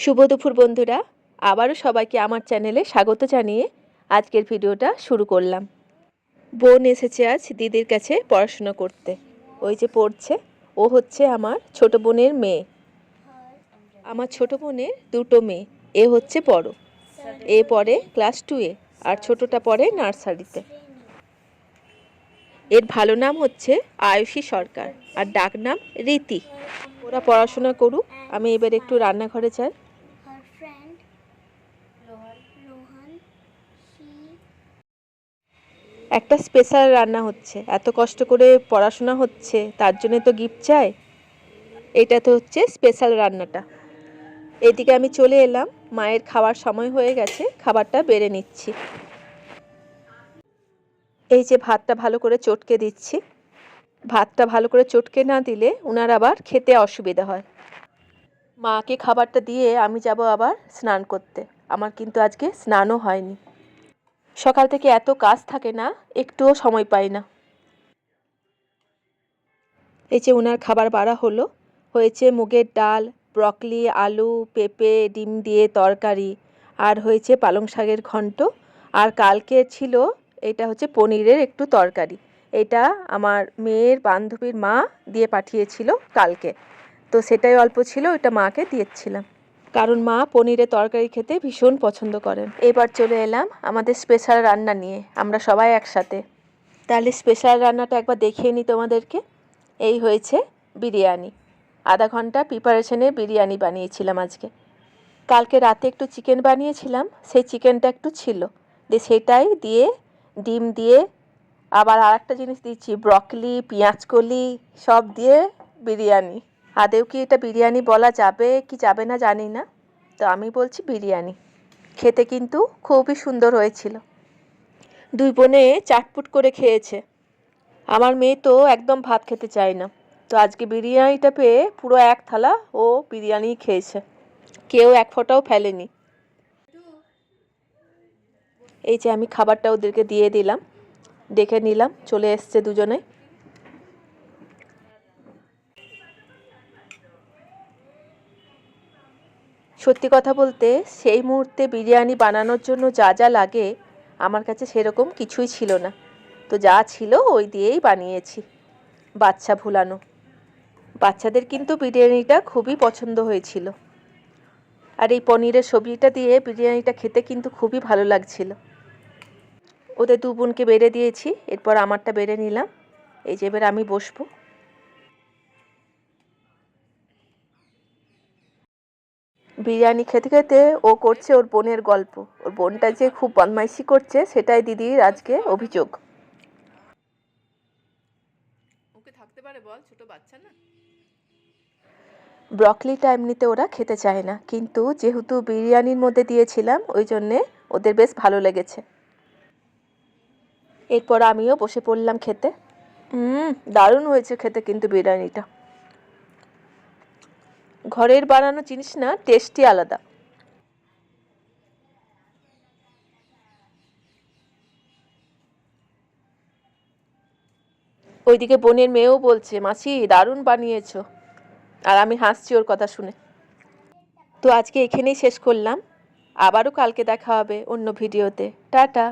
শুভ দুপুর বন্ধুরা। আবারও সবাইকে আমার চ্যানেলে স্বাগত জানিয়ে আজকের ভিডিওটা শুরু করলাম। বোন এসেছে আজ দিদির কাছে পড়াশোনা করতে। ওই যে পড়ছে। ও হচ্ছে আমার ছোট বোনের মেয়ে। আমার ছোট বোনের দুটো মেয়ে। এ হচ্ছে বড়। এ পড়ে ক্লাস টুয়ে আর ছোটটা পড়ে নার্সারিতে। এর ভালো নাম হচ্ছে আয়ুষী সরকার আর ডাক নাম রীতি। ওরা পড়াশোনা করুক। আমি এবার একটু রান্নাঘরে যাই। একটা স্পেশাল রান্না হচ্ছে। এত কষ্ট করে পড়াশোনা হচ্ছে, তার জন্য তো গিফট চাই। এটা তো হচ্ছে স্পেশাল রান্নাটা। এদিকে আমি চলে এলাম, মায়ের খাওয়ার সময় হয়ে গেছে, খাবারটা বেড়ে নিচ্ছি। এই যে ভাতটা ভালো করে চটকে দিচ্ছি। ভাতটা ভালো করে চটকে না দিলে ওনার আবার খেতে অসুবিধা হয়। মাকে খাবারটা দিয়ে আমি যাব আবার স্নান করতে। আমার কিন্তু আজকে স্নানও হয়নি। সকাল থেকে এত কাজ থাকে না, একটুও সময় পাই না। এই যে ওনার খাবার বাড়া হলো, হয়েছে মুগের ডাল, ব্রকলি, আলু, পেঁপে, ডিম দিয়ে তরকারি, আর হয়েছে পালং শাকের ঘন্ট, আর কালকে ছিল, এটা হচ্ছে পনিরের একটু তরকারি। এটা আমার মেয়ের বান্ধবীর মা দিয়ে পাঠিয়েছিল কালকে। তো সেটাই অল্প ছিল ওটা মাকে দিয়েছিলাম। কারণ মা পনিরের তরকারি খেতে ভীষণ পছন্দ করেন। এবার চলে এলাম আমাদের স্পেশাল রান্না নিয়ে। আমরা সবাই একসাথে। তাহলে স্পেশাল রান্নাটা একবার দেখিয়ে নিই তোমাদেরকে। এই হয়েছে বিরিয়ানি। আধা ঘণ্টা প্রিপারেশনে বিরিয়ানি বানিয়েছিলাম আজকে। কালকে রাতে একটু চিকেন বানিয়েছিলাম সেই চিকেনটা একটু ছিল। দিয়ে সেটাই দিয়ে ডিম দিয়ে আবার আর একটা জিনিস দিচ্ছি ব্রকলি পেঁয়াজকলি সব দিয়ে বিরিয়ানি। আদেও কি এটা বিরিয়ানি বলা যাবে কি যাবে না জানি না। তো আমি বলছি বিরিয়ানি। খেতে কিন্তু খুবই সুন্দর হয়েছিল। দুই বোনে চাটপুট করে খেয়েছে। আমার মেয়ে তো একদম ভাত খেতে চায় না। তো আজকে বিরিয়ানিটা পেয়ে পুরো এক থালা ও বিরিয়ানি খেয়েছে। কেউ এক ফোঁটাও ফেলেনি। এই যে আমি খাবারটা ওদেরকে দিয়ে দিলাম। দেখে নিলাম, চলে এসছে দুজনে। সত্যি কথা বলতে, সেই মুহূর্তে বিরিয়ানি বানানোর জন্য যা যা লাগে, আমার কাছে সেরকম কিছুই ছিল না। তো যা ছিল ওই দিয়েই বানিয়েছি, বাচ্চা ভুলানো। বাচ্চাদের কিন্তু বিরিয়ানিটা খুবই পছন্দ হয়েছিল। আর এই পনিরের সবজিটা দিয়ে বিরিয়ানিটা খেতে কিন্তু খুবই ভালো লাগছিল। ওদের দু বোনকে বেড়ে দিয়েছি, এরপর আমারটা বেড়ে নিলাম। এই যে এবার আমি বসবো। বিরিয়ানি খেতে খেতে ও করছে ওর বোনের গল্প। ওর বোনটা যে খুব বদমাইশি করছে সেটাই দিদির আজকে অভিযোগ। ওকে থাকতে পারে বল ছোট বাচ্চা না? ব্রকলিটা এমনিতে ওরা খেতে চায় না। কিন্তু যেহেতু বিরিয়ানির মধ্যে দিয়েছিলাম ওই জন্যে ওদের বেশ ভালো লেগেছে। এরপর আমিও বসে পড়লাম খেতে। হুম দারুণ হয়েছে খেতে কিন্তু বিরিয়ানিটা। ঘরের বানানো জিনিস না টেস্টই আলাদা। ওইদিকে বোনের মেয়েও বলছে, মাসি, দারুণ বানিয়েছো। আর আমি হাসছি ওর কথা শুনে। তো আজকে এখানেই শেষ করলাম। আবারও কালকে দেখা হবে অন্য ভিডিওতে। টাটা।